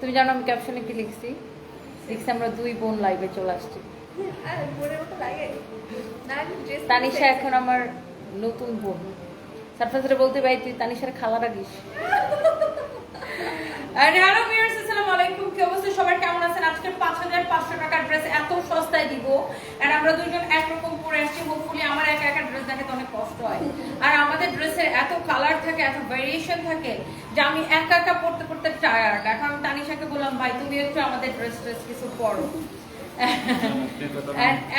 তুমি জানো আমি ক্যাপশনে কি লিখছি? লিখছি আমরা দুই বোন লাইভে চলে আসছি। তানিশা এখন আমার নতুন বোন। সারফাসরে বলতে ভাই তুই তানিশার খালা রাখিস আলাইকুম। কি অবস্থা? কেমন আছেন? আজকে 5500 টাকার ড্রেস এত সস্তায় দিব। আর আমরা একরকম পরে আমার একা একা ড্রেস অনেক কষ্ট হয়। আর আমাদের ড্রেসের এত কালার থাকে, এত থাকে যে আমি একা একা পড়তে পড়তে টায়ার্ড এখন আমি তানিশাকে বললাম ভাই তুমি একটু আমাদের ড্রেস ড্রেস কিছু পরো।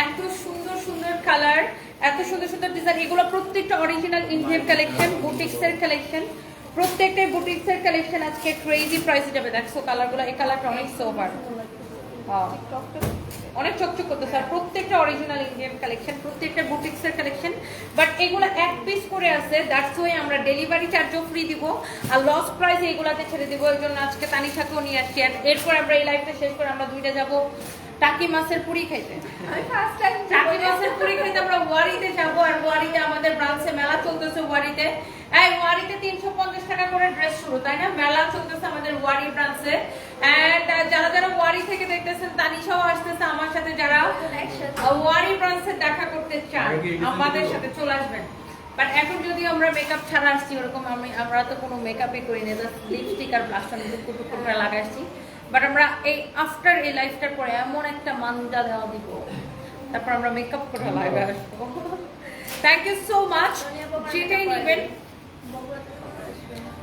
এত সুন্দর সুন্দর কালার এত সুন্দর সুন্দর ডিজাইন এগুলো প্রত্যেকটা অরিজিনাল ইন্ডিয়ান কালেকশন বুটিক্সের কালেকশন প্রত্যেকটাই বুটিক্সের কালেকশন আজকে ক্রেজি প্রাইসে যাবে। দেখছ কালারগুলো এই কালারটা অনেক সোবার অনেক চকচক করতে স্যার প্রত্যেকটা অরিজিনাল ইন্ডিয়ান কালেকশন প্রত্যেকটা বুটিক্সের কালেকশন বাট এগুলো এক পিস করে আছে দ্যাটস ওয়াই আমরা ডেলিভারি চার্জও ফ্রি দিব আর লস প্রাইস এইগুলাতে ছেড়ে দিব ওই জন্য আজকে তানি তানিশাকেও নিয়ে আসছি। আর এরপর আমরা এই লাইফটা শেষ করে আমরা দুইটা যাব টাকি মাছের পুরি খাইতে। আমি ফার্স্ট টাইম টাকি মাছের পুরি খাইতে আমরা ওয়ারিতে যাব আর ওয়ারিতে আমাদের ব্রাঞ্চে মেলা চলতেছে ওয়ারিতে। এই ওয়ারিতে তিনশো পঞ্চাশ টাকা করে ড্রেস শুরু তাই না? মেলা চলতেছে আমাদের ওয়ারি ব্রাঞ্চে এন্ড যারা যারা ওয়ারি থেকে দেখতেছেন তানিশাও আসতেছে আমার সাথে যারা ওয়ারি ব্রাঞ্চে দেখা করতে চান আমাদের সাথে চলে আসবেন। বাট এখন যদি আমরা মেকআপ ছাড়া আসছি ওরকম আমি আমরা তো কোনো মেকআপই করি না জাস্ট লিপস্টিক আর ব্লাশটা টুকু টুকু করে লাগাই আসছি। বাট আমরা এই আফটার এই লাইফটার পরে এমন একটা মানজা দেওয়া দিব। তারপর আমরা মেকআপ করে আসব। থ্যাংক ইউ সো মাচ যেটাই নেবেন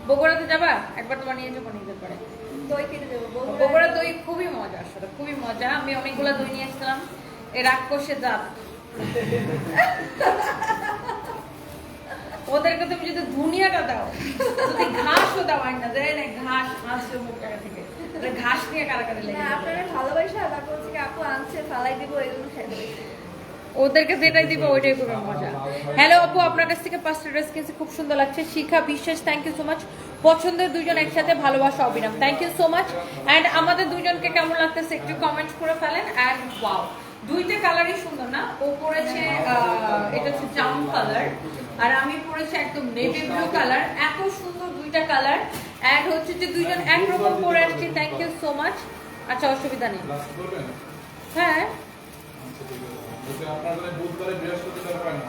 বগুড়াতে যাবা? একবার তোমার নিয়ে যাব নিজের পরে। দই কিনে দেবো বগুড়া দই খুবই মজা আসলে খুবই মজা। আমি অনেকগুলো দই নিয়ে এসেছিলাম এই রাক্ষসে জাত। ওদেরকে তুমি যদি দুনিয়াটা দাও যদি ঘাসও দাও আইন না দেয় না ঘাস ঘাস মুখ থেকে। ঘাস নিয়ে কারাকারি লেগে আপনারা ভালোবাসা তারপর হচ্ছে আপু আনছে ফালাই দিব এগুলো দেবে। ওদেরকে যেটাই দিবে ওইটাই করবে মজা। হ্যালো আপু, আপনার কাছ থেকে পাঁচটা ড্রেস কিনছি, খুব সুন্দর লাগছে। শিখা, বিশ্বাস থ্যাংক ইউ সো মাচ পছন্দের দুজন একসাথে ভালোবাসা অবিরাম। Thank you so much and আমাদের দুজনকে কেমন লাগতেছে একটু কমেন্ট করে ফেলেন। অ্যান্ড ওয়াও দুইটা কালারই সুন্দর না? ও পরেছে এটা হচ্ছে জাম কালার আর আমি পরেছি একদম নেভি ব্লু কালার এত সুন্দর দুইটা কালার অ্যান্ড হচ্ছে যে দুইজন একরকম পরে আসছি। থ্যাংক ইউ সো মাচ আচ্ছা অসুবিধা নেই। ক্লাস করবেন যদি বুধবারে বৃহস্পতিবার হয় না?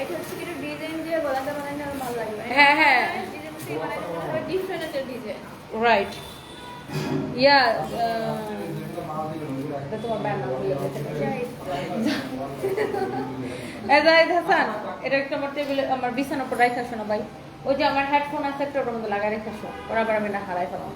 এটা হচ্ছে কি ডিজাইন দিয়ে গলাটা বানাইলে আমার ভালো লাগবে। হ্যাঁ, হ্যাঁ। ডিজাইন দিয়ে বানাইলে ডিফারেন্ট একটা ডিজাইন রাইট ইয়া uh, এটা একটা আমার টেবিলে আমার বিছানার উপর রাখা শোনো ভাই। ওই যে আমার হেডফোন আছে একটা ওটার মধ্যে লাগা রেখে শো ওরা আবার আমি না হারাই ফেলাম।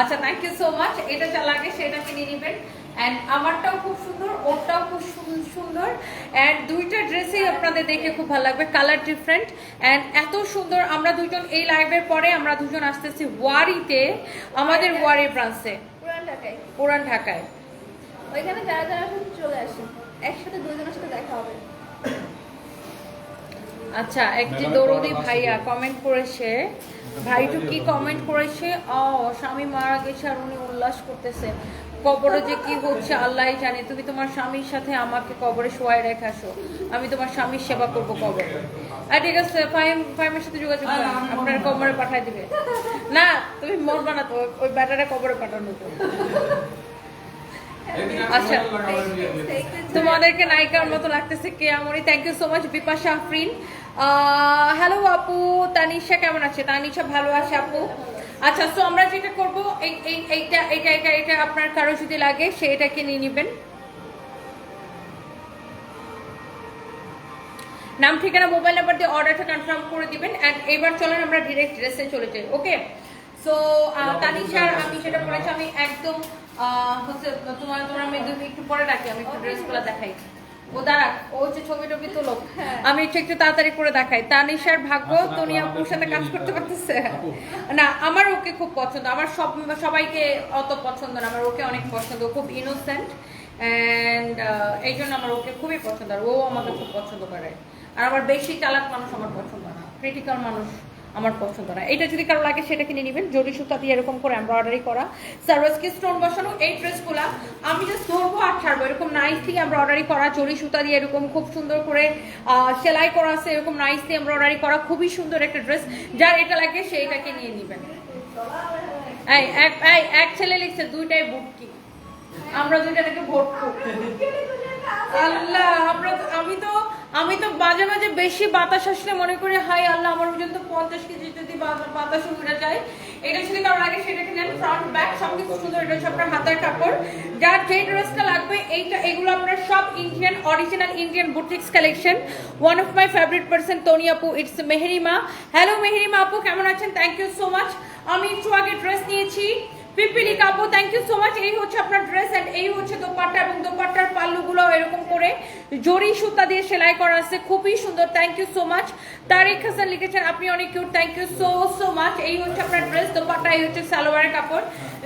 আচ্ছা থ্যাংক ইউ সো মাচ এটা যা লাগে সেটা কিনে নেবেন। অ্যান্ড আমারটাও খুব সুন্দর ওরটাও খুব সুন- সুন্দর। অ্যান্ড দুইটা ড্রেসই আপনাদের দেখে খুব ভালো লাগবে কালার ডিফারেন্ট অ্যান্ড এত সুন্দর আমরা দুজন এই লাইভের পরে আমরা দুজন আসতেছি ওয়ারিতে আমাদের ওয়ারি ব্রাঞ্চে। পুরান ঢাকায়। পুরান ঢাকায়। ওইখানে যারা যারা আসেন চলে আসেন। একসাথে দুজনের সাথে দেখা হবে। আচ্ছা একটি দরদি ভাইয়া কমেন্ট করেছে ভাইটু কি কমেন্ট করেছে? ও স্বামী মারা গেছে আর উনি উল্লাস করতেছে। কবরে যে কি হচ্ছে আল্লাহ জানে। তুমি তোমার স্বামীর সাথে আমাকে কবরে শোয়াই রেখে আসো। আমি তোমার স্বামীর সেবা করব কবরে। আর ঠিক আছে ফাইম ফাইমের সাথে যোগাযোগ করুন। আপনার কবরে পাঠাই দিবে। না তুমি মরবা না তো ওই ব্যাটারে কবরে পাঠানো তো। আচ্ছা। তোমাদেরকে নায়িকার মতো লাগতেছে কে আমরি thank you so much Bipasha Afrin. Hello আপু তানিশা কেমন আছে? তানিশা ভালো আছে আপু? আচ্ছা তো আমরা যেটা করব এই- এই- এইটা এটা এটা এটা আপনার কারও যদি লাগে সে এটাকে নিয়ে নেবেন। নাম ঠিকানা মোবাইল নাম্বার দিয়ে অর্ডারটা কনফার্ম করে দিবেন অ্যান্ড এবার চলেন আমরা ডিরেক্ট ড্রেসে চলে যাই ওকে সো তানিশার আমি যেটা বলেছি আমি একদম আহ, হচ্ছে তোমার তোমার আমি একটু পরে রাখি আমি একটু ড্রেসগুলো দেখাই। ও দাঁড়াক ও হচ্ছে ছবি টবি তোলো আমি একটু একটু তাড়াতাড়ি করে দেখাই। তানিশার ভাগ্য তনিয়াপুর সাথে কাজ করতে পারতেছে। না আমার ওকে খুব পছন্দ। আমার সব সবাইকে অত পছন্দ না। আমার ওকে অনেক পছন্দ। খুব ইনোসেন্ট অ্যান্ড এই জন্য আমার ওকে খুবই পছন্দ। আর ও আমাকে খুব পছন্দ করে। আর আমার বেশি চালাক মানুষ আমার পছন্দ না। ক্রিটিক্যাল মানুষ। আমার পছন্দ না। এটা যদি কারও লাগে, সেটা কিনে নেবেন। জরি সুতা দিয়ে এরকম করে এমব্রয়ডারি করা। সার্ভিসকে স্টোন বসানো এই ড্রেসগুলো আমি জাস্ট ধরবো আর ছাড়বো। এরকম নাইস নাইসলি এমব্রয়ডারি করা, জরি সুতা দিয়ে এরকম খুব সুন্দর করে সেলাই করা আছে, এরকম নাইস নাইসলি এমব্রয়ডারি করা, খুবই সুন্দর একটা ড্রেস যার এটা লাগে, সেইটাকে নিয়ে নেবেন। এক ছেলে লিখছে, দুইটাই বুটকি। আমরা দুইটাকে ভোট করব আল্লাহ, আমরা আমি তো আমি তো মাঝে মাঝে বেশি বাতাস আসলে মনে করি হাই আল্লাহ, আমার পর্যন্ত পঞ্চাশ কেজি যদি বাতাস উঠে যায়। এটা যদি কারোর আগে সেটাকে নেন ফ্রন্ট ব্যাক সব কিছু সুন্দর এটা হচ্ছে আপনার হাতের কাপড়। যার যে ড্রেসটা লাগবে, এইটা এগুলো আপনার সব Indian original Indian boutiques collection one of my favourite person Toni আপু ইটস মেহেরিমা হ্যালো মেহেরিমা আপু কেমন আছেন? থ্যাংক ইউ সো মাচ আমি একটু আগে ড্রেস নিয়েছি। পিপিলি কাপু থ্যাংক ইউ সো মাচ এই হচ্ছে আপনার ড্রেস এন্ড এই হচ্ছে দোপাট্টা এবং দোপাট্টার পাল্লুগুলো এরকম করে জরি সুতা দিয়ে সেলাই করা আছে। খুবই সুন্দর thank you so much Tariq Hasan লিখেছেন, আপনি অনেক cute thank you so so much এই হচ্ছে আপনার ড্রেস দোপাট্টা, এই হচ্ছে সালোয়ারের কাপড়।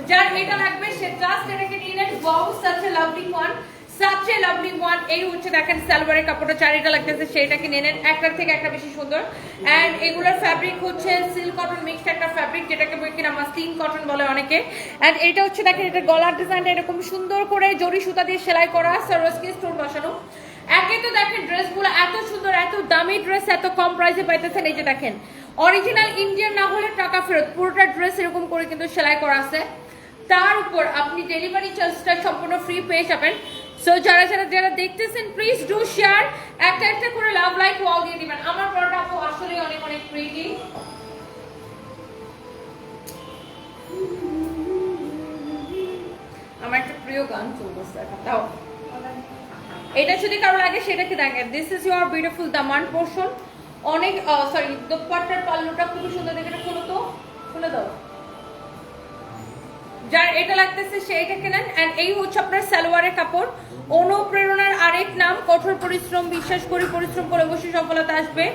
যার এটা লাগবে, সে জাস্ট এটাকে নিয়ে নেন wow such a lovely one such a lovely one, এই হচ্ছে দেখেন সালোয়ারের কাপড়টা, চারিটা লাগতেছে, সেইটাকে নিয়ে নেন। একটার থেকে একটা বেশি সুন্দর। অ্যান্ড এগুলোর ফ্যাব্রিক হচ্ছে সিল্ক কটন মিক্সড একটা ফ্যাব্রিক যেটাকে কিনা মাসলিন কটন বলে অনেকে। অ্যান্ড এটা হচ্ছে দেখেন, এটা গলার ডিজাইনটা এরকম সুন্দর করে জরি সুতা দিয়ে সেলাই করা সারোয়াসকি স্টোন বসানো। একে তো দেখেন ড্রেসগুলো এত সুন্দর, এত দামি ড্রেস এত কম প্রাইসে পাইতেছেন। এই যে দেখেন অরিজিনাল ইন্ডিয়ান না হলে টাকা ফেরত, পুরোটা ড্রেস এরকম করে কিন্তু সেলাই করা আছে। তার উপর আপনি ডেলিভারি চার্জটা সম্পূর্ণ ফ্রি পেয়ে যাবেন। সো যারা যারা যারা দেখতেছেন প্লিজ ডু শেয়ার একটা একটা করে লাভ লাইক ওয়াল দিয়ে দিবেন। আমার আপু আসলে অনেক অনেক প্রিটি আমার একটা প্রিয় গান চলতেছে দাও। এটা যদি কারও লাগে, সেটাকে দেখেন। দিস ইজ ইউর বিউটিফুল দামান পোর্শন অনেক সরি দোপাট্টার পাল্লুটা খুবই সুন্দর দেখে খুলো তো। খুলে দাও। যার এটা লাগতেছে, সে এটা কেনেন? অ্যান্ড এই হচ্ছে আপনার সালোয়ারের কাপড়। অনুপ্রেরণার আরেক নাম, কঠোর পরিশ্রম, বিশ্বাস করি পরিশ্রম করে অবশ্যই সফলতা আসবে।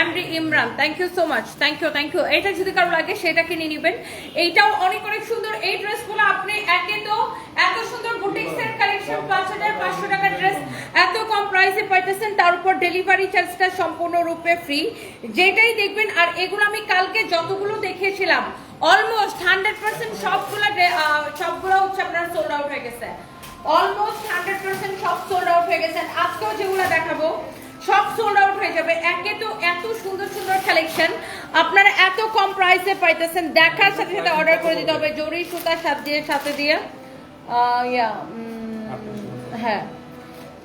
MD Imran thank you so much thank you thank you এটা যদি কারও লাগে, সেটা কিনে নেবেন। এইটাও অনেক অনেক সুন্দর। এই ড্রেসগুলো আপনি একে তো এত সুন্দর বুটিক্সের কালেকশন পাঁচ হাজার পাঁচশো টাকার ড্রেস প্রাইসে পাইতেছেন তার উপর ডেলিভারি চার্জটা সম্পূর্ণরূপে ফ্রি যেটাই দেখবেন আর এগুলো আমি কালকে যতগুলো দেখিয়েছিলাম অলমোস্ট হান্ড্রেড পার্সেন্ট সবগুলো সবগুলো হচ্ছে আপনার সোল্ড আউট হয়ে গেছে। অলমোস্ট হান্ড্রেড পার্সেন্ট সব সোল্ড আউট হয়ে গেছে। আজকেও যেগুলো দেখাবো সব সোল্ড আউট হয়ে যাবে। একে তো এত সুন্দর সুন্দর কালেকশন আপনারা এত কম প্রাইসে পাইতেছেন দেখার সাথে সাথে অর্ডার করে দিতে হবে। জরি সুতা সাথে দিয়ে সাথে দিয়ে ইয়া হ্যাঁ।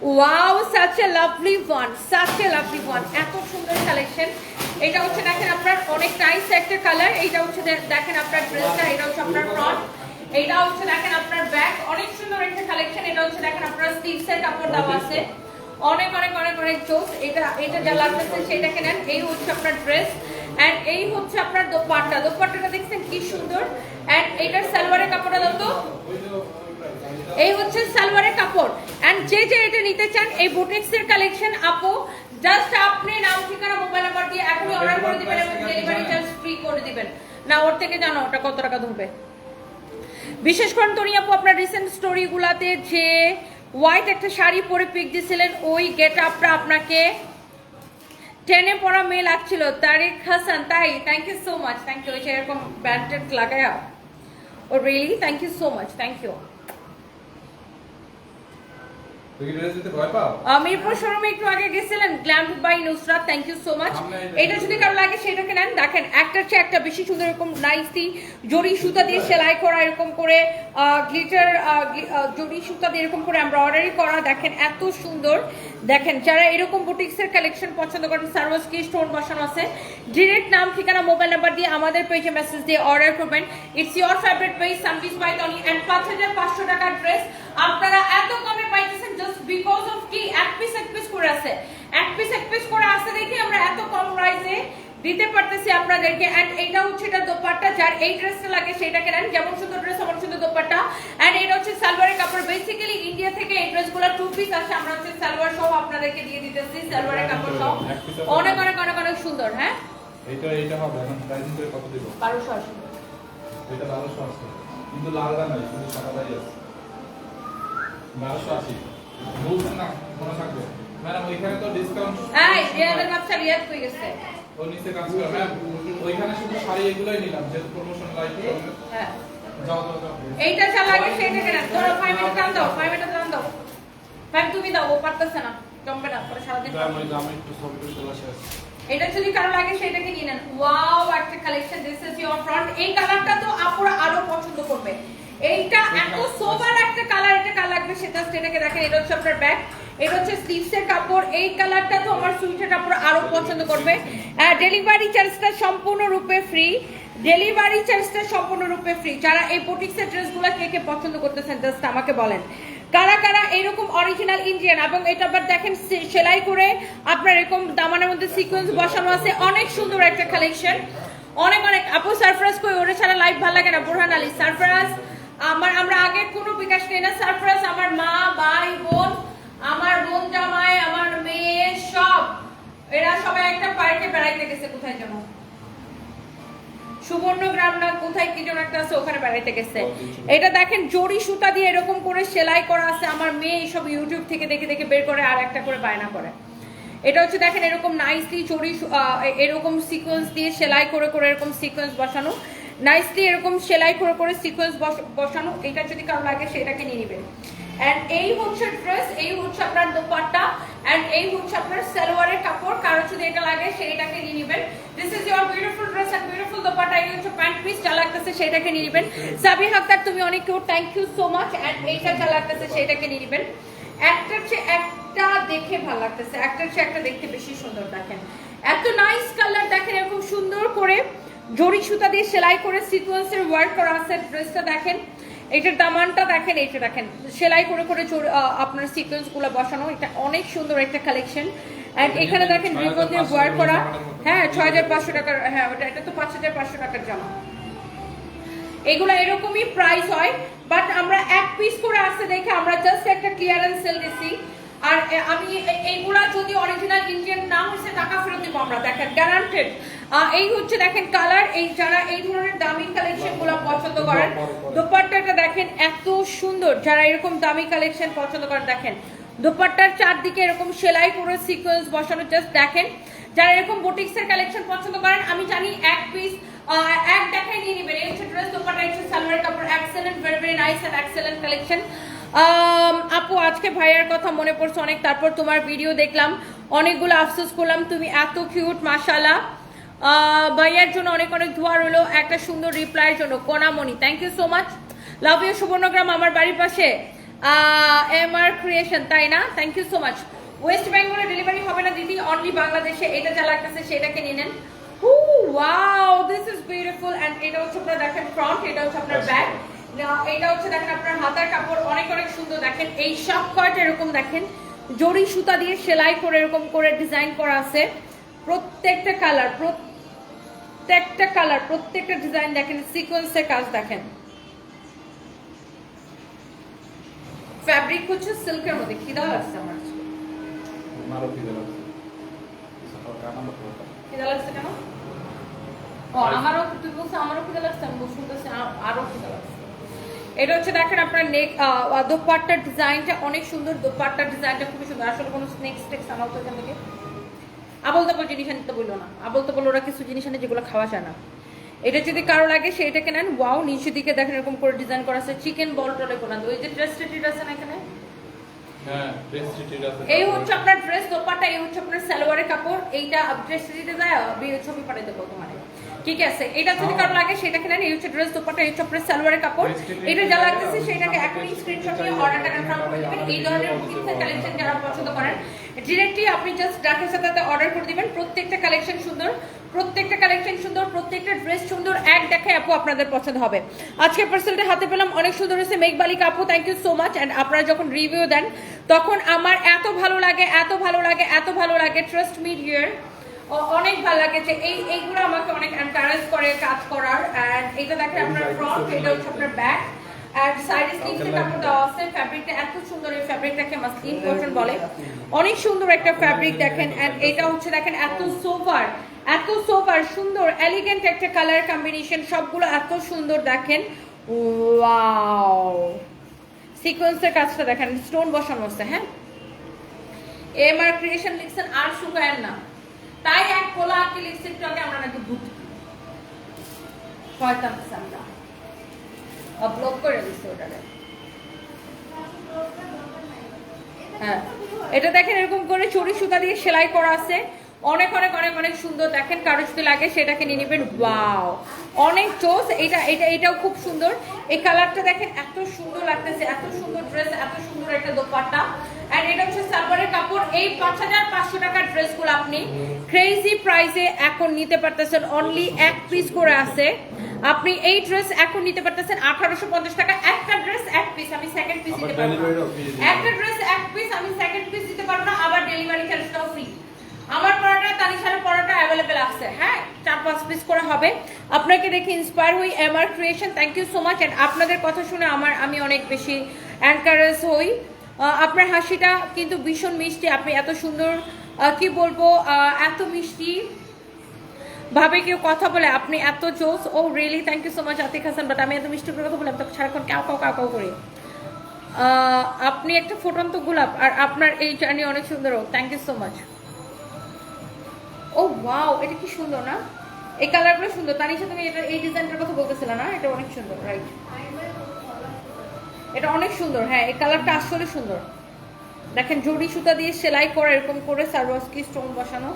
Wow such a lovely one such a lovely one এত সুন্দর কালেকশন এটা হচ্ছে, দেখেন আপনার অনেক নাইস একটা কালার এইটা হচ্ছে দেখেন আপনার ড্রেসটা এটা হচ্ছে আপনার ফ্রন্ট এটা হচ্ছে, দেখেন আপনার ব্যাক অনেক সুন্দর একটা কালেকশন এটা হচ্ছে, দেখেন আপনার স্টিভসের কাপড় দেওয়া আছে। অনেক অনেক অনেক অনেক চোখ এটা এটা যা লাগতেছে সেটাকে নেন এই হচ্ছে আপনার ড্রেস এন্ড এই হচ্ছে আপনার দোপাট্টা। দোপাট্টাটা দেখছেন কি সুন্দর। এন্ড এটার সালোয়ারের কাপড়টা তো ওই যে ওই প্রাইস এই হচ্ছে সালোয়ারের কাপড়। এন্ড যে যে এটা নিতে চান এই বুটিক্স এর কালেকশন আপু জাস্ট আপনি নাম ঠিকানা মোবাইল নাম্বার দিয়ে এখনই অর্ডার করে দিবেন এবং ডেলিভারি চার্জ ফ্রি করে দিবেন। না ওর থেকে জানো ওটা কত টাকা ধরবে। বিশেষ করে তনি আপু আপনার রিসেন্ট স্টোরিগুলাতে যে হোয়াইট একটা শাড়ি পরে পিক দিয়েছিলেন ওই গেট আপটা আপনাকে টেনে পড়া মেয়ে লাগছিল তারিক হাসান। তাই thank you so much thank you এরকম ব্যান্ডেড লাগায়া। ও really thank you so much thank you Mirpur শোরুমে একটু আগে গেছিলেন গ্ল্যাম্প by Nusrat thank you so much এটা যদি কারও লাগে সেটাকে নেন। দেখেন চেয়ে একটা বেশি সুন্দর এরকম নাইসি জরি সুতা দিয়ে সেলাই করা এরকম করে গ্লিটার জরি সুতা দিয়ে এরকম করে করা। দেখেন এত সুন্দর। দেখেন যারা এরকম বুটিক্সের কালেকশন পছন্দ করেন সার্ভাস কি স্টোন বসানো আছে ডিরেক্ট নাম ঠিকানা মোবাইল নাম্বার দিয়ে আমাদের পেজে মেসেজ দিয়ে অর্ডার করবেন। ইটস ইয়োর ফেভারিট পেজ সানভিস বাই টনি অ্যান্ড পাঁচ হাজার পাঁচশো টাকার ড্রেস আপনারা এত কমে পাইতেছেন জাস্ট বিকজ অফ কি? এক পিস এক পিস করে আছে। এক পিস এক পিস করে আছে দেখে আমরা এত কম প্রাইসে দিতে পারতেছি আপনাদেরকে। এন্ড এটা হচ্ছে এটা দোপাট্টা যার এই ড্রেসটা লাগে সেটাকে নেন। যেমন সুন্দর ড্রেস আমার সুন্দর দোপাট্টা। এন্ড এটা হচ্ছে সালোয়ারের কাপড়। বেসিক্যালি ইন্ডিয়া থেকে এই ড্রেসগুলো টু পিস আসে। আমরা হচ্ছে সালোয়ার সহ আপনাদেরকে দিয়ে দিতেছি সালোয়ারের কাপড় সহ। অনেক অনেক অনেক অনেক সুন্দর হ্যাঁ? এইটা এইটা হবে। এখন প্রাইসিং করে কত দিব? বারোশো আশি। এটা বারোশো আছে কিন্তু লালটা নাই শুধু সাদাটাই আছে। বারোশো আশি বলছেন না মনে থাকবে ম্যাডাম ওইখানে তো ডিসকাউন্ট এই রিয়াদের বাচ্চা রিয়াদ হয়ে গেছে? ও নিচে কাজ করে ম্যাম ওইখানে শুধু শাড়ি এগুলোই নিলাম যেহেতু প্রমোশন লাইট হ্যাঁ। যাও যাও যাও এইটা যা লাগে সেইটাকে নেন ধরো ফাইভ মিনিট টান দাও ফাইভ মিনিট টান দাও। ফাইভ তুমি দাও ও পারতেছে না। জমবে পরে সারাদিন এটা যদি কারও লাগে সেটাকে নিয়ে নেন। ওয়াও একটা collection this is your front এই কালারটা তো আপুরা আরও পছন্দ করবে। এইটা এত সোবার একটা কালার এটা কার লাগবে সেটা এটাকে দেখেন, এটা হচ্ছে আপনার ব্যাক এটা হচ্ছে স্লিভসের কাপড়। এই কালারটা তো আমার সুইটের কাপড় আরও পছন্দ করবে। ডেলিভারি চার্জটা সম্পূর্ণরূপে ফ্রি ডেলিভারি চার্জটা সম্পূর্ণরূপে ফ্রি যারা এই বুটিক্সের ড্রেসগুলো কে কে পছন্দ করতেছেন জাস্ট আমাকে বলেন। কারা কারা এরকম অরিজিনাল ইন্ডিয়ান এবং এটা আবার দেখেন সেলাই করে আপনার এরকম দামানের মধ্যে সিকোয়েন্স বসানো আছে, অনেক সুন্দর একটা কালেকশন অনেক অনেক। আপু সারফরাজ কই? ওরে ছাড়া লাইভ ভালো লাগে না, বোরহান আলী সারফরাজ আমার আমরা আগে কোনো বিকাশ নেই না। সারফরাজ আমার মা ভাই বোন আমার বোন জামাই আমার মেয়ে সব। এরা সবাই একটা পার্কে বেড়াইতে গেছে কোথায় যেন সুবর্ণগ্রাম না কোথায় কি যেন একটা আছে ওখানে বেড়াইতে গেছে। এটা দেখেন জড়ি সুতা দিয়ে এরকম করে সেলাই করা আছে। আমার মেয়ে এইসব ইউটিউব থেকে দেখে দেখে বের করে আর একটা করে বায়না করে। এটা হচ্ছে দেখেন এরকম নাইসলি চড়ি এরকম সিকোয়েন্স দিয়ে সেলাই করে করে এরকম সিকোয়েন্স বসানো। নাইসলি এরকম সেলাই করে করে সিকোয়েন্স বসানো, এটা যদি কারও লাগে সেটাকে নিয়ে নেবেন। এন্ড এই হচ্ছে ড্রেস এই হচ্ছে আপনার দোপাট্টা এন্ড এই হচ্ছে আপনার সালোয়ারের কাপড়, কারও যদি এটা লাগে সেটাকে নিয়ে নেবেন। This is your beautiful dress and beautiful dupatta, এই হচ্ছে প্যান্ট পিস যা লাগতেছে সেটাকে নিয়ে নেবেন। সাবি হাক্তার তুমি অনেক cute thank you so much and এইটা যা লাগতেছে সেটাকে নিয়ে নেবেন। একটার চেয়ে একটা দেখে ভালো লাগতেছে, একটার চেয়ে একটা দেখতে বেশি সুন্দর দেখেন। এত নাইস কালার দেখেন, এরকম সুন্দর করে জড়ি সুতা দিয়ে সেলাই করে সিকোয়েন্সের ওয়ার্ক করা আছে ড্রেসটা দেখেন। এটার দামানটা দেখেন এটা দেখেন সেলাই করে করে আপনার সিকোয়েন্সগুলো বসানো এটা অনেক সুন্দর একটা কালেকশন এখানে দেখেন ওয়ার্ক করা হ্যাঁ ছয় হাজার পাঁচশো টাকার হ্যাঁ ওটা এটা তো পাঁচ হাজার পাঁচশো টাকার জামা। এগুলো এরকমই প্রাইস হয় বাট আমরা এক পিস করে আসছে দেখে আমরা জাস্ট একটা ক্লিয়ারেন্স সেল দিছি। আর আমি এ- এইগুলা যদি অরিজিনাল ইন্ডিয়ান না হচ্ছে টাকা ফেরত দিব আমরা দেখেন গ্যারান্টেড এই হচ্ছে দেখেন কালার এই যারা এই ধরনের দামি কালেকশনগুলো পছন্দ করেন দোপাট্টাটা দেখেন এত সুন্দর যারা এরকম দামি কালেকশন পছন্দ করেন দেখেন দোপাট্টার চারদিকে এরকম সেলাই করে সিকোয়েন্স বসানো জাস্ট দেখেন। যারা এরকম বুটিক্সের কালেকশন পছন্দ করেন আমি জানি এক পিস এক দেখাই নিয়ে নেবেন। এই হচ্ছে ড্রেস দোপাট্টা হচ্ছে সালোয়ার কাপড়। Excellent very very nice and excellent collection আপু আজকে ভাইয়ার কথা মনে পড়ছে অনেক তারপর তোমার ভিডিও দেখলাম। অনেকগুলো আফসোস করলাম তুমি এত কিউট আহ, ভাইয়ার জন্য অনেক অনেক দোয়া রইল একটা সুন্দর রিপ্লাইয়ের জন্য। কোনামণি thank you so much love you Subarnagram আমার বাড়ির পাশে। এম আর ক্রিয়েশন তাই না? Thank you so much west বেঙ্গলে ডেলিভারি হবে না দিদি অনলি বাংলাদেশে। এটা যা লাগতেছে সেটাকে নিয়ে নেন। হু wow this is beautiful and এটা হচ্ছে আপনার দেখেন ফ্রন্ট এটা হচ্ছে আপনার ব্যাক এটা হচ্ছে দেখেন আপনার হাতার কাপড় অনেক অনেক সুন্দর দেখেন এই সব কয়টা এরকম দেখেন জড়ি সুতা দিয়ে সেলাই করে এরকম করে ডিজাইন করা আছে। প্রত্যেকটা কালার প্রত্যেকটা কালার প্রত্যেকটা ডিজাইন দেখেন সিকোয়েন্সের কাজ দেখেন। ফ্যাব্রিক হচ্ছে সিল্কের মধ্যে খিদা লাগছে আমার। আমারও খিদে লাগছে। কানানো খিদা লাগছে। কেন? ও আমারও তুই বলছো আমারও খিদা লাগছে আমি আরও খিদা লাগছে। এটা হচ্ছে দেখেন আপনার নেক দোপাট্টার ডিজাইনটা অনেক সুন্দর দোপাট্টার ডিজাইনটা খুবই সুন্দর। আসলে কোনো স্নেক স্টেক্স আনাও তো এখান থেকে আবল তাবল জিনিস আনতে বলল না। আবল তাবল ওরা কিছু জিনিস আনে যেগুলো খাওয়া যায় না। এটা যদি কারও লাগে সেটাকে নেন ওয়াও নিচের দিকে দেখেন এরকম করে ডিজাইন করা আছে চিকেন বল টলে কোনা ওই যে ড্রেস টেটিট আছে না এখানে? হ্যাঁ এই হচ্ছে আপনার ড্রেস দোপাটা এই হচ্ছে আপনার সালোয়ারের কাপড় এইটা ড্রেস দিতে যায় ছবি পাঠিয়ে দেবো তোমার ঠিক আছে, এটা যদি কারও লাগে সেটাকে নেন। এই হচ্ছে ড্রেস দোপাট্টা এই হচ্ছে সালোয়ারের কাপড়। এটা যা লাগতেছে, সেটাকে এখনই স্ক্রিনশট নিয়ে অর্ডারটা কনফার্ম করে দিবেন। এই ধরনের বুকিংসের কালেকশন যারা পছন্দ করেন ডিরেক্টলি আপনি জাস্ট ডাকের সাথে অর্ডার করে দিবেন। প্রত্যেকটা কালেকশন সুন্দর, প্রত্যেকটা কালেকশন সুন্দর, প্রত্যেকটা ড্রেস সুন্দর। এক দেখায় আপু আপনাদের পছন্দ হবে। আজকে পার্সেলটা হাতে পেলাম, অনেক সুন্দর হয়েছে। মেঘবালিক আপু thank you so much and আপনারা যখন রিভিউ দেন, তখন আমার এত ভালো লাগে, এত ভালো লাগে, এত ভালো লাগে। ট্রাস্ট মি ডিয়ার অনেক ভালো লাগে যে এই এইগুলো আমাকে অনেক এনকারেজ করে কাজ করার অ্যান্ড এটা দেখেন আপনার ফ্রন্ট এটা হচ্ছে আপনার ব্যাক অ্যান্ড সাইড স্লিভসের কাপড় দেওয়া আছে ফ্যাব্রিকটা এত সুন্দর এই ফ্যাব্রিকটাকে কটন বলে। অনেক সুন্দর একটা ফ্যাব্রিক দেখেন অ্যান্ড এটা হচ্ছে দেখেন এত এত সুন্দর এলিগেন্ট একটা কালার কম্বিনেশন সবগুলো এত সুন্দর দেখেন। ওয়াও সিকোয়েন্সের কাজটা দেখেন স্টোন বসানো আছে হ্যাঁ? এম আর ক্রিয়েশন লিখছেন আর শুকায়েন না। তাই এক কোলা আঁকি একটু আমরা নাকি ওটাকে। হ্যাঁ। এটা দেখেন এরকম করে চড়ি সুতা দিয়ে সেলাই করা আছে। অনেক অনেক অনেক অনেক সুন্দর দেখেন কারও যদি লাগে সেটাকে নিয়ে নেবেন। ওয়াও! অনেক চোস। এটা এটা, এটাও খুব সুন্দর। এই কালারটা দেখেন এত সুন্দর লাগতেছে, এত সুন্দর ড্রেস এত সুন্দর একটা দোপাট্টা। এন্ড এটা হচ্ছে সালোয়ারের কাপড়। এই পাঁচ হাজার পাঁচশো টাকার ড্রেসগুলো আপনি ক্রেজি প্রাইসে এখন নিতে পারতেছেন। অনলি এক পিস করে আছে। আপনি এই ড্রেস এখন নিতে পারতেছেন আঠারোশো পঞ্চাশ টাকা। একটা ড্রেস এক পিস আমি সেকেন্ড পিস দিতে পারব। একটা ড্রেস এক পিস আমি সেকেন্ড পিস দিতে পারব না। আবার ডেলিভারি চার্জটাও ফ্রি আমার পড়াটা তানিশারের পড়াটা অ্যাভেলেবেল আছে। হ্যাঁ চার পাঁচ পিস করে হবে। আপনাকে দেখে ইন্সপায়ার হই MR creation thank you so much and আপনাদের কথা শুনে আমার আমি অনেক বেশি এনকারেজ হই। আপনার হাসিটা কিন্তু ভীষণ মিষ্টি। আপনি এত সুন্দর কি বলব এত মিষ্টি ভাবে কেউ কথা বলে। আপনি এত জোস। ও really thank you so much Atiq Hasan but আমি এত মিষ্টি করে কথা বলে আমি তো সারাক্ষণ কাউ কাউ কাউ কাউ করি। আপনি একটা ফুটন্ত গোলাপ, আর আপনার এই জার্নি অনেক সুন্দর thank you so much oh wow এটা কি সুন্দর না? এই কালারগুলো সুন্দর। তানিশা তুমি এটা, এই ডিজাইনটার কথা বলতেছিলে না? এটা অনেক সুন্দর রাইট এটা অনেক সুন্দর হ্যাঁ এই কালারটা আসলে সুন্দর। দেখেন জড়ি সুতা দিয়ে সেলাই করা, এরকম করে সার্ভাসকি স্টোন বসানো।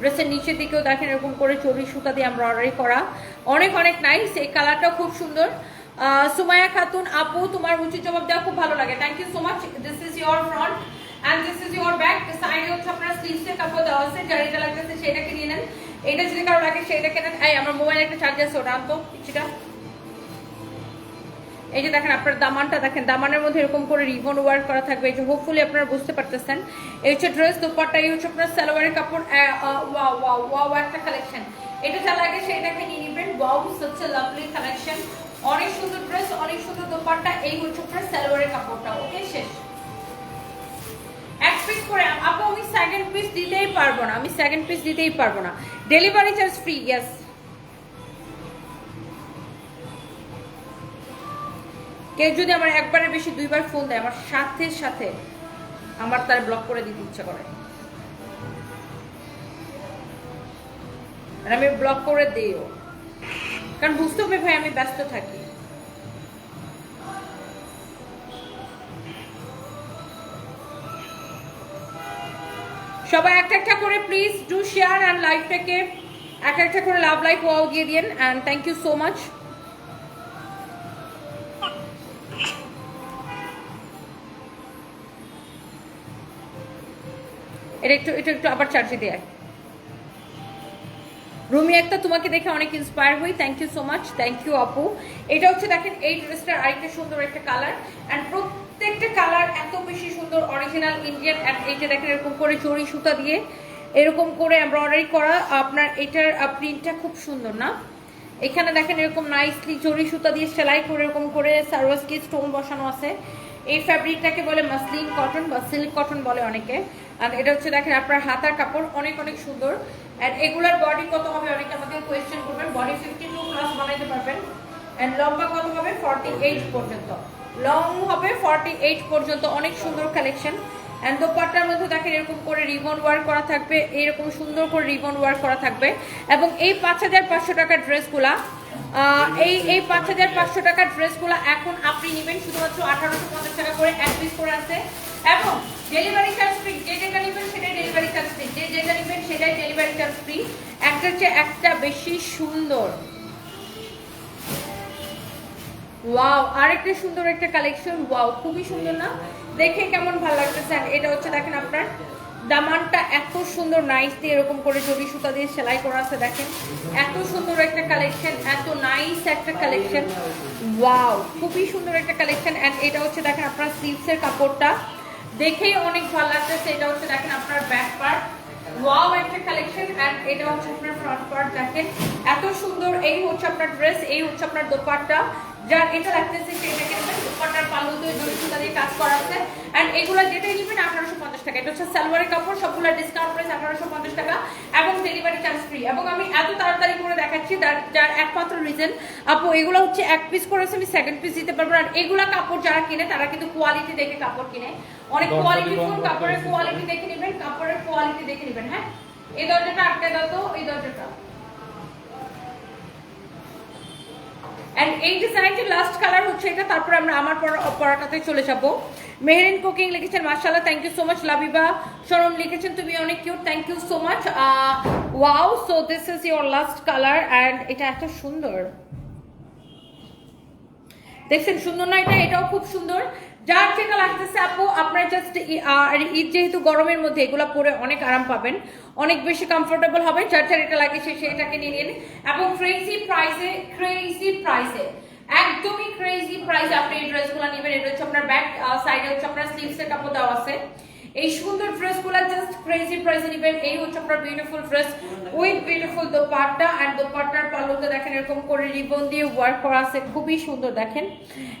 ড্রেসের নিচের দিকেও দেখেন, এরকম করে জড়ি সুতা দিয়ে আমরা এমব্রয়ডারি করা। অনেক অনেক নাইস এই কালারটাও খুব সুন্দর। সুমায়া খাতুন, আপু, তোমার উচিত জবাব দেওয়া খুব ভালো লাগে। Thank you so much this is your front and this is your back সাইডে হচ্ছে আপনার স্লিভসের কাপড় দেওয়া আছে। যার এটা লাগতেছে সেটাকে নিয়ে নেন। এটা যদি কারও লাগে, সেটাকে নেন। এই, আমার মোবাইল একটা চার্জ আছে, ওটা আনতো কিছুটা এই যে দেখেন আপনার দামানটা, দেখেন দামানের মধ্যে এরকম করে রিবন ওয়ার্ক করা থাকবে। এই যে হোপফুলি আপনারা বুঝতে পারতেছেন। এই হচ্ছে ড্রেস দুপাট্টা, এই হচ্ছে আপনার সালোয়ারের কাপড় ওয়াও একটা কালেকশন এটা যা লাগে সেটাকে নিয়ে নেবেন। লাভলি কালেকশন অনেক সুন্দর ড্রেস অনেক সুন্দর দুপাট্টা। এই হচ্ছে আপনার সালোয়ারের কাপড়টা ওকে শেষ। করে, আপু, আমি সেকেন্ড পিস দিতেই পারব না। আমি সেকেন্ড পিস দিতেই পারব না। ডেলিভারি চার্জ ফ্রি ইয়েস কেউ যদি আমার একবারের বেশি দুইবার ফোন দেয়, আমার সাথে সাথে আমার তার ব্লক করে দিতে ইচ্ছা করে। আর আমি ব্লক করে দিও কারণ বুঝতে হবে ভাই, আমি ব্যস্ত থাকি। সবাই একটা একটা করে প্লিজ ডু শেয়ার অ্যান্ড লাইফটাকে এক একটা করে লাভ লাইক ওয়াও দিয়ে দিন and thank you so much এটা একটু এটা একটু আবার চার্জে দেয় রুমি একটা তোমাকে দেখে অনেক ইন্সপায়ার হই। Thank you so much thank you আপু। এটা হচ্ছে দেখেন, এই ড্রেসটার আরেকটা সুন্দর একটা কালার অ্যান্ড প্রত্যেকটা কালার এত বেশি সুন্দর অরিজিনাল ইন্ডিয়ান অ্যান্ড এইটা দেখেন, এরকম করে চড়ি সুতা দিয়ে, এরকম করে এমব্রয়ডারি করা। আপনার এটার প্রিন্টটা খুব সুন্দর, না? এখানে দেখেন, এরকম নাইসলি চড়ি সুতা দিয়ে সেলাই করে, এরকম করে সার্ভাসকি স্টোন বসানো আছে। এই ফ্যাব্রিকটাকে বলে মাসলিন কটন বা সিল্ক কটন বলে অনেকে। আর এটা হচ্ছে দেখেন আপনার হাতার কাপড়, অনেক অনেক সুন্দর। আর এগুলার বডি কত হবে? অনেকে আমাকে কোয়েশ্চেন করবেন। বডি ফিফটি টু প্লাস বানাইতে পারবেন। অ্যান্ড লম্বা কত হবে? ফর্টি এইট পর্যন্ত। লং হবে ফর্টি এইট পর্যন্ত। অনেক সুন্দর কালেকশন অ্যান্ড দোপাট্টার মধ্যে দেখেন এরকম করে রিবন ওয়ার্ক করা থাকবে। এরকম সুন্দর করে রিবন ওয়ার্ক করা থাকবে। এবং এই পাঁচ হাজার পাঁচশো টাকার ড্রেসগুলা এই এই পাঁচ হাজার পাঁচশো টাকার ড্রেসগুলো এখন আপনি নেবেন শুধুমাত্র আঠারোশো পঞ্চাশ টাকা করে। এক পিস করে আছে। এবং ডেলিভারি চার্জ ফ্রি যে যেটা নেবেন সেটাই ডেলিভারি চার্জ ফ্রি যে যেটা নেবেন সেটাই ডেলিভারি চার্জ ফ্রি একটা চেয়ে একটা বেশি সুন্দর। ওয়াও আরেকটা সুন্দর একটা কালেকশন ওয়াও খুবই সুন্দর না? দেখে কেমন ভালো লাগতেছে? এটা হচ্ছে দেখেন আপনার, দামানটা এত সুন্দর নাইস দিয়ে এরকম করে জড়ি সুতা দিয়ে সেলাই করা আছে দেখেন। এত সুন্দর একটা কালেকশন এত নাইস একটা কালেকশন ওয়াও খুবই সুন্দর একটা কালেকশন এন্ড এটা হচ্ছে দেখেন আপনার স্লিভসের কাপড়টা। দেখেই অনেক ভালো লাগতেছে। এটা হচ্ছে দেখেন আপনার ব্যাক পার্ট ওয়াও একটা কালেকশন এন্ড এটা হচ্ছে আপনার ফ্রন্ট পার্ট দেখেন। এত সুন্দর, এই হচ্ছে আপনার ড্রেস এই হচ্ছে আপনার দোপাট্টা। যার এটা লাগতেছে সেটাকে দোপাট্টার পাল্লুতে জড়ি সুতা দিয়ে কাজ করা আছে। এন্ড এগুলো যেটাই নেবেন আঠারোশো পঞ্চাশ টাকা। এটা হচ্ছে সালোয়ারের কাপড় সবগুলো ডিসকাউন্ট প্রাইস আঠারোশো পঞ্চাশ টাকা এবং ডেলিভারি চার্জ ফ্রি এবং আমি এত তাড়াতাড়ি করে দেখাচ্ছি যার- একমাত্র রিজন আপু এগুলো হচ্ছে এক পিস করেছে আমি সেকেন্ড পিস দিতে পারব। আর এগুলা কাপড় যারা কিনে তারা কিন্তু কোয়ালিটি দেখে কাপড় কিনে। অনেক কোয়ালিটি করতে কাপড়ের কোয়ালিটি দেখে নেবেন কাপড়ের কোয়ালিটি দেখে নেবেন হ্যাঁ? এই দরজাটা আটকে দাও তো এই দরজাটা। এন্ড এই ডিজাইনটির লাস্ট কালার হচ্ছে এটা, তারপরে আমরা আমার পড়াটাতে চলে যাব। মেহরিন কুকিং লিখেছেন মার্শাল্লাহ thank you so much Labiba. সরম লিখেছেন, তুমি অনেক cute thank you so much wow so this is your last colour and এটা এত সুন্দর। দেখছেন, সুন্দর না এটা? এটাও খুব সুন্দর। যার যেটা লাগতেছে আপু, আপনার জাস্ট আর ঈদ যেহেতু গরমের মধ্যে এগুলো পরে অনেক আরাম পাবেন। অনেক বেশি কমফোর্টেবল হবে, যার যার এটা লাগে সে সেটাকে নিয়ে নিন। এবং ক্রেজি প্রাইসে ক্রেজি প্রাইসে একদমই ক্রেজি প্রাইসে আপনি এই ড্রেসগুলো নেবেন। এটা হচ্ছে আপনার ব্যাক সাইডে হচ্ছে আপনার স্লিভসের কাপড় দেওয়া আছে। এই সুন্দর ড্রেসগুলো জাস্ট ক্রেজি প্রাইসে নেবেন। এই হচ্ছে আপনার beautiful dress with beautiful dupatta. And দোপাট্টার পাল্লুতে দেখেন, এরকম করে রিবন দিয়ে ওয়ার্ক করা আছে। খুবই সুন্দর, দেখেন।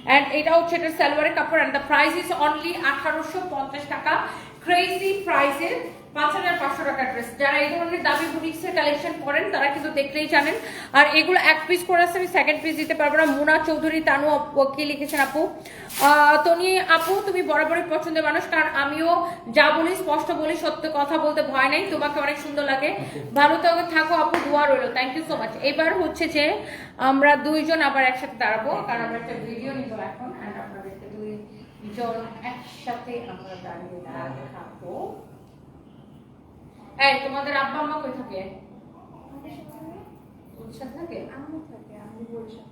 অ্যান্ড এটা হচ্ছে এটা সালোয়ারের কাপড়। And the price is only আঠারোশো পঞ্চাশ টাকা। ক্রেজি প্রাইসে পাঁচ হাজার পাঁচশো করেন, তারা কিন্তু দেখলেই জানেন। আর এগুলো এক পিস করে আমি সেকেন্ড পিস দিতে পারব না। চৌধুরী, তানু লিখেছেন আপু। আপু, তুমি পছন্দের মানুষ, কারণ আমিও যা বলি, স্পষ্ট বলি, সত্য কথা বলতে ভয় নাই। তোমাকে অনেক সুন্দর লাগে। ভালো তো থাকো আপু, দোয়া রইল। থ্যাংক ইউ সো মাচ এবার হচ্ছে যে আমরা দুইজন আবার একসাথে দাঁড়াবো, কারণ আমরা একটা ভিডিও নিব এখন একসাথে আমরা দাঁড়িয়ে দেখাবো এই তোমাদের আব্বা আম্মা কই থাকে? ওর থাকে? আম্মু থাকে আমি বরিশাল।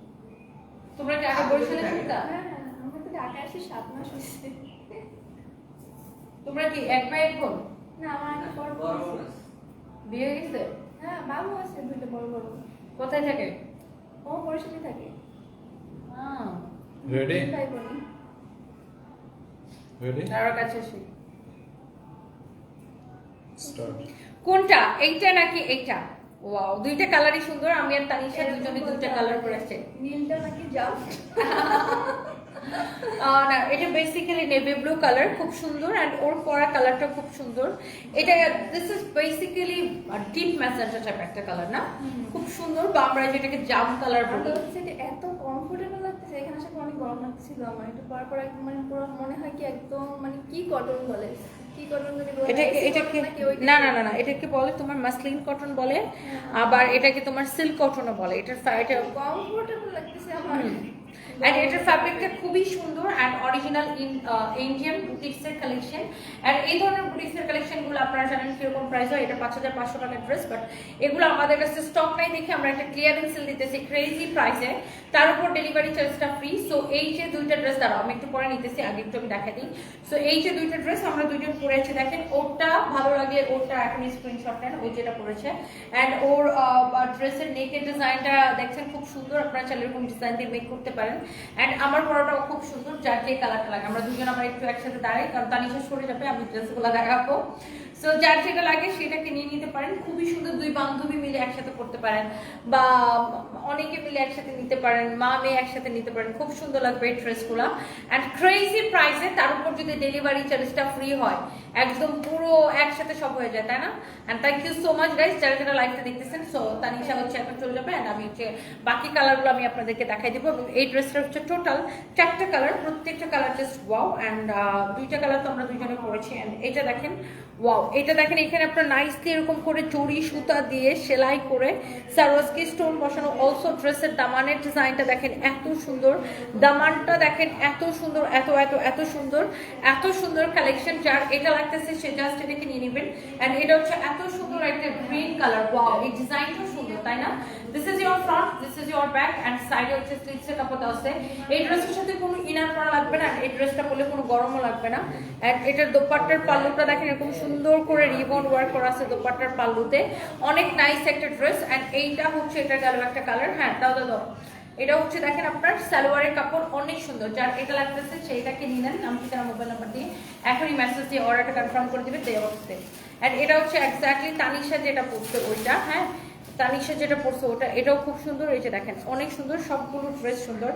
তোমরা কি আগে বরিশালে থাকতা? হ্যাঁ হ্যাঁ আমরা তো ঢাকা আসি সাত মাস হচ্ছে তোমরা কি এক ভাই এক বোন? না আমার আগে বড় বড় বিয়ে হয়ে গেছে? হ্যাঁ বাবু আছে দুইটা বড় বড়। কোথায় থাকে? ও বরিশালে থাকে। রেডি রেডি তার কাছে আসি। কোনটা? এইটা নাকি এইটা? ওয়াও দুইটা কালারই সুন্দর আমি আর তানিশা দুজনে দুইটা কালার করে আসছে নীলটা নাকি যাও না এটা বেসিক্যালি নেভি ব্লু কালার খুব সুন্দর অ্যান্ড ওর পরা কালারটা খুব সুন্দর। এটা this is basically deep magenta type একটা কালার না? খুব সুন্দর বা আমরা যেটাকে জাম কালার বলি। যে এত কমফোর্টেবল লাগতেছে এখানে আসলে অনেক গরম লাগছিল আমার একটু পর পর একদম মানে পুরো মনে হয় কি একদম মানে কি কটন বলে। এটাকে না না না না এটাকে বলে তোমার মাসলিন কটন বলে আবার এটাকে তোমার সিল্ক কটনও বলে এটার এটা কমফোর্টেবল লাগতেছে আমার। অ্যান্ড এটার ফ্যাব্রিকটা খুবই সুন্দর অ্যান্ড অরিজিনাল ইন ইন্ডিয়ান বুটিক্সের কালেকশন অ্যান্ড এই ধরনের বুটিক্সের কালেকশনগুলো আপনারা জানেন কীরকম প্রাইস হয়? এটা পাঁচ হাজার পাঁচশো টাকার ড্রেস বাট এগুলো আমাদের কাছে স্টক নাই দেখে আমরা একটা ক্লিয়ারেন্স সেল দিতেছি ক্রেজি প্রাইসে তার উপর ডেলিভারি চার্জটা ফ্রি সো এই যে দুইটা ড্রেস দাঁড়াও, আমি একটু পরে নিতেছি, আগে একটু আমি দেখা দিই। সো এই যে দুইটা ড্রেস আমরা দুইজন পরে আছি। দেখেন, ওরটা ভালো লাগে, ওরটা এখন স্ক্রিনশট নেন ও যেটা পরেছে। অ্যান্ড ওর ড্রেসের নেকের ডিজাইনটা দেখছেন, খুব সুন্দর। আপনারা চাইলে এরকম ডিজাইন দিয়ে মেক করতে পারেন। অ্যান্ড আমার পড়াটাও খুব সুন্দর, যার যে কালারটা লাগে। আমরা দুজন আমার একটু একসাথে দাঁড়াই, কারণ তানিশা সরে যাবে, আমি ড্রেসগুলো দেখাবো। সো যার যেটা লাগে সেটাকে নিয়ে নিতে পারেন। খুবই সুন্দর দুই বান্ধবী মিলে একসাথে পড়তে পারেন বা অনেকে মিলে একসাথে নিতে পারেন, মা মেয়ে একসাথে নিতে পারেন। খুব সুন্দর লাগবে এই ড্রেসগুলো। অ্যান্ড ক্রেজি প্রাইসে তার উপর যদি ডেলিভারি চার্জটা ফ্রি হয়, একদম পুরো একসাথে সব হয়ে যায়, তাই না? And thank you so much guys যারা যারা লাইভটা দেখতেছেন। সো তানিশা হচ্ছে এখন চলে যাবে অ্যান্ড আমি হচ্ছে বাকি কালারগুলো আমি আপনাদেরকে দেখাই দেবো। এবং এই ড্রেসটা হচ্ছে টোটাল চারটা কালার প্রত্যেকটা কালার জাস্ট ওয়াও অ্যান্ড দুইটা কালার তো আমরা দুইজনে পড়েছি অ্যান্ড এটা দেখেন ওয়াও এটা দেখেন, এখানে আপনার নাইসলি এরকম করে চড়ি, সুতা দিয়ে সেলাই করে সারোয়াজকি স্টোন বসানো অলসো ড্রেসের দামানের ডিজাইনটা দেখেন এত সুন্দর। দামানটা দেখেন এত সুন্দর, এত এত এত সুন্দর এত সুন্দর কালেকশন যার এটা লাগতেছে, সে জাস্ট এটাকে নিয়ে নেবেন। অ্যান্ড এটা হচ্ছে এত সুন্দর একটা গ্রিন কালার ওয়াও এই ডিজাইনটা সুন্দর। তাই না? This is your front this is your back and সাইডে হচ্ছে স্লিভসের কাপড় দেওয়া আছে এই ড্রেসের সাথে কোনো ইনার পরা লাগবে না এই ড্রেসটা পরলে কোনো গরমও লাগবে না। অ্যান্ড এটার দোপাট্টার পাল্লুটা দেখেন এরকম সুন্দর করে রিবন ওয়ার্ক করা আছে দোপাট্টার পাল্লুতে। অনেক নাইস একটা ড্রেস অ্যান্ড এইটা হচ্ছে, এটা গেল একটা কালার হ্যাঁ দাও দাও দাও। এটা হচ্ছে দেখেন আপনার সালোয়ারের কাপড়, অনেক সুন্দর। যার এটা লাগতেছে সেইটাকে নিয়ে নেন, নাম, ঠিকানা মোবাইল নাম্বার দিয়ে। এখনই মেসেজ দিয়ে অর্ডারটা কনফার্ম করে দিবে, দেওয়া বক্সে অ্যান্ড এটা হচ্ছে এক্স্যাক্টলি তানিশা যেটা পড়ছে ওইটা হ্যাঁ? তানিশা যেটা পড়ছে ওটা, এটাও খুব সুন্দর। এই যে দেখেন, অনেক সুন্দর, সবগুলো ড্রেস সুন্দর।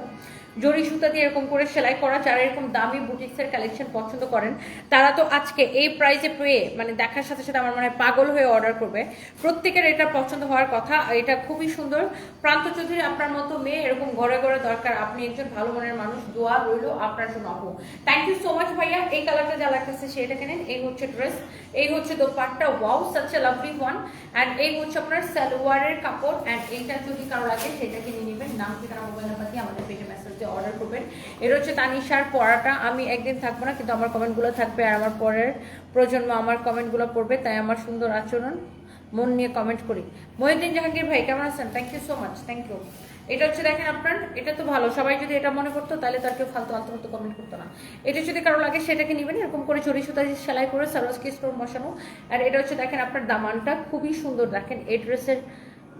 জরি সুতা দিয়ে এরকম করে সেলাই করা, যারা এরকম দামি বুটিক্সের কালেকশন পছন্দ করেন, তারা তো আজকে এই প্রাইসে পেয়ে মানে দেখার সাথে সাথে আমার মনে হয় পাগল হয়ে অর্ডার করবে। প্রত্যেকের এটা পছন্দ হওয়ার কথা, এটা খুবই সুন্দর। প্রান্ত চৌধুরী আপনার মতো মেয়ে, এরকম ঘরে ঘরে দরকার, আপনি একজন ভালো মনের মানুষ, দোয়া রইল আপনার জন্য আপু। থ্যাংক ইউ সো মাচ ভাইয়া, এই কালারটা যা লাগতেছে সেটা কেনেন, এই হচ্ছে ড্রেস এই হচ্ছে dupatta wow such a lovely one and এই হচ্ছে আপনার সালোয়ারের কাপড় অ্যান্ড এইটা যদি কারও লাগে, সেটাকে নিয়ে নেবেন। নাম ঠিকানা মোবাইল নাম্বার দিয়ে আমাদের পেজে মেসেজ দিয়ে অর্ডার করবেন। এটা হচ্ছে তানিশার পড়াটা আমি একদিন থাকব না, কিন্তু আমার কমেন্টগুলো থাকবে আর আমার পরের প্রজন্ম আমার কমেন্টগুলো পড়বে, তাই আমার সুন্দর আচরণ, মন নিয়ে কমেন্ট করি। মহিউদ্দিন জাহাঙ্গীর ভাই, কেমন আছেন? Thank you so much thank you এটা হচ্ছে দেখেন আপনার, এটা তো ভালো। সবাই যদি এটা মনে করতো, তাহলে তার কেউ ফালতু আলতু ফালতু কমেন্ট করতো না। এটা যদি কারও লাগে, সেটাকে নেবেন, এরকম করে চড়ি সুতা সেলাই করে সারোজকি স্টোর বসানো। আর এটা হচ্ছে দেখেন আপনার দামানটা, খুবই সুন্দর। দেখেন এই ড্রেসের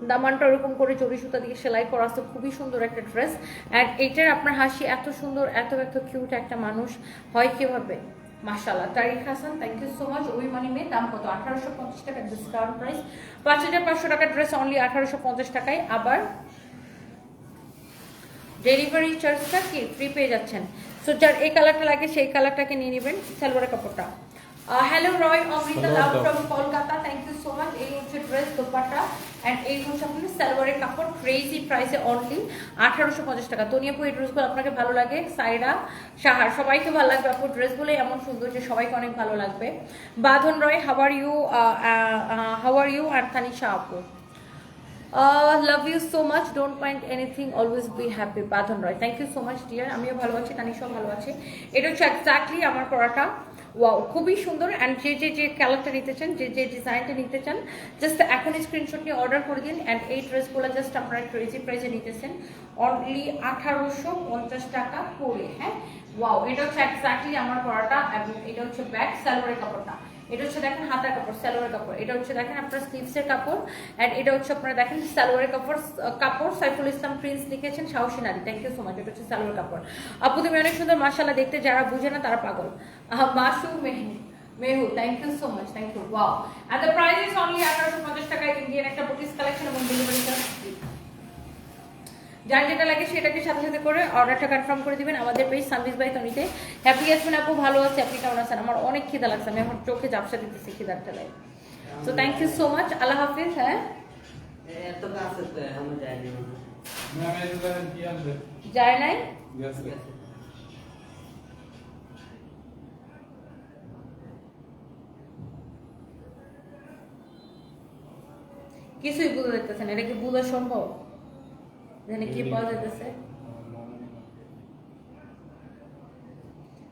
দামানটা ওরকম করে চড়ি সুতা দিয়ে সেলাই করা আছে, খুবই সুন্দর একটা ড্রেস অ্যান্ড এইটার আপনার হাসি এত সুন্দর, এত এত কিউট একটা মানুষ হয় কীভাবে? মাশাল্লাহ Tariq Hasan thank you so much ওই মানি মে দাম কত? আঠারোশো পঞ্চাশ টাকা ডিসকাউন্ট প্রাইস পাঁচ হাজার পাঁচশো টাকার ড্রেস অনলি আঠারোশো পঞ্চাশ টাকায়। আবার ডেলিভারি চার্জটা কি? ফ্রি পেয়ে যাচ্ছেন। সো যার এই কালারটা লাগে, সেই কালারটাকে নিয়ে নেবেন। সালোয়ারের কাপড়টা। Hello Roy Amrita love from Kolkata thank you so much এই হচ্ছে ড্রেস দোপাট্টা অ্যান্ড এই হচ্ছে আপনার সালোয়ারের কাপড় ক্রেজি প্রাইসে অনলি আঠারোশো পঞ্চাশ টাকা। তনিয়াপু এই ড্রেসগুলো আপনাকে ভালো লাগে। সাইরা সাহার সবাইকে ভালো লাগবে। আপু ড্রেসগুলোই এমন সুন্দর যে সবাইকে অনেক ভালো লাগবে। বাঁধন রয় how are you how are you are Tanisha আপু। Love you so much. Don't mind anything. Always be happy. Badhan Roy. Thank you so much dear আমিও ভালো আছি তানিশাও ভালো আছে। এটা হচ্ছে এক্স্যাক্টলি আমার পড়াটা। ওয়াও খুবই সুন্দর অ্যান্ড যে যে যে কালারটা নিতে চান, যে যে ডিজাইনটা নিতে চান জাস্ট এখন স্ক্রিনশট নিয়ে অর্ডার করে দিন অ্যান্ড এই ড্রেসগুলো জাস্ট আপনারা ক্রেজি প্রাইসে নিতেছেন। অনলি আঠারোশো পঞ্চাশ টাকা করে হ্যাঁ? ওয়াও এটা হচ্ছে এক্স্যাক্টলি আমার পড়াটা এবং এটা হচ্ছে ব্যাক সালোয়ারের কাপড়টা। এটা হচ্ছে দেখেন হাতার কাপড়, সালোয়ারের কাপড়। এটা হচ্ছে দেখেন আপনার স্লিভসের কাপড় অ্যান্ড এটা হচ্ছে আপনারা দেখেন সালোয়ারের কাপড় কাপড় সাইফুল ইসলাম প্রিন্স লিখেছেন, সাহসী নারী। থ্যাংক ইউ সো মাচ এটা হচ্ছে সালোয়ার কাপড়। আপু, তুমি অনেক সুন্দর মাসাল্লাহ দেখতে, যারা বুঝে না তারা পাগল। Masu Mehu Mehu thank you so much thank you wow and the price is only আঠারোশো পঞ্চাশ টাকায় ইন্ডিয়ান একটা বুটিস কালেকশন এবং ডেলিভারি চার্জ যার যেটা লাগে সেটাকে সাথে সাথে করে অর্ডারটা কনফার্ম করে দিবেন। আমাদের পেজ সার্ভিস বাই তনিতে হ্যাপি আসবেন আপু, ভালো আছে? আপনি কেমন আছেন? আমার অনেক খিদা লাগছে। আমি এখন চোখে জাপসা দিতেছি খিদার ঠেলায় so thank you so much আল্লাহ হাফিজ হ্যাঁ? যায় নাই? কিছুই বুঝতে দেখতেছেন এটা কি বোঝা সম্ভব? এখানে কি পাওয়া যাইতেছে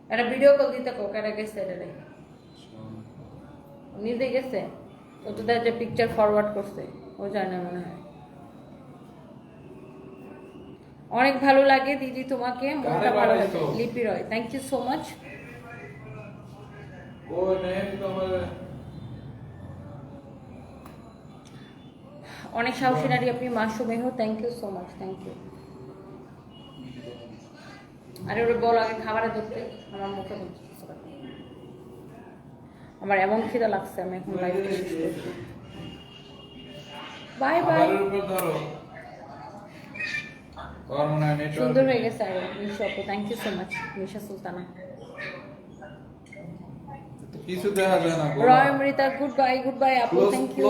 একটা ভিডিও কল দিতে কোক এটা গেছে এটা। নিজে গেছে ও তো দেখা পিকচার ফরওয়ার্ড করছে ও জানে মনে হয় অনেক ভালো লাগে দিদি তোমাকে মনটা ভালো লাগে Lipi Roy thank you so much ওই মেয়ে তো অনেক সাহসী নারী আপনি Masu Meh thank you so much thank you আরে ওরা বল আগে খাবারে ধরতে। আমার মুখে। আমার এমন খিদা লাগছে আমি এখন লাইভ বাই বাই সুন্দর হয়ে গেছে আর মিশু আপু thank you so much Misha Sultana. কিছু দেখা যায় না Roy Amrita good bye good bye আপু থ্যাংক ইউ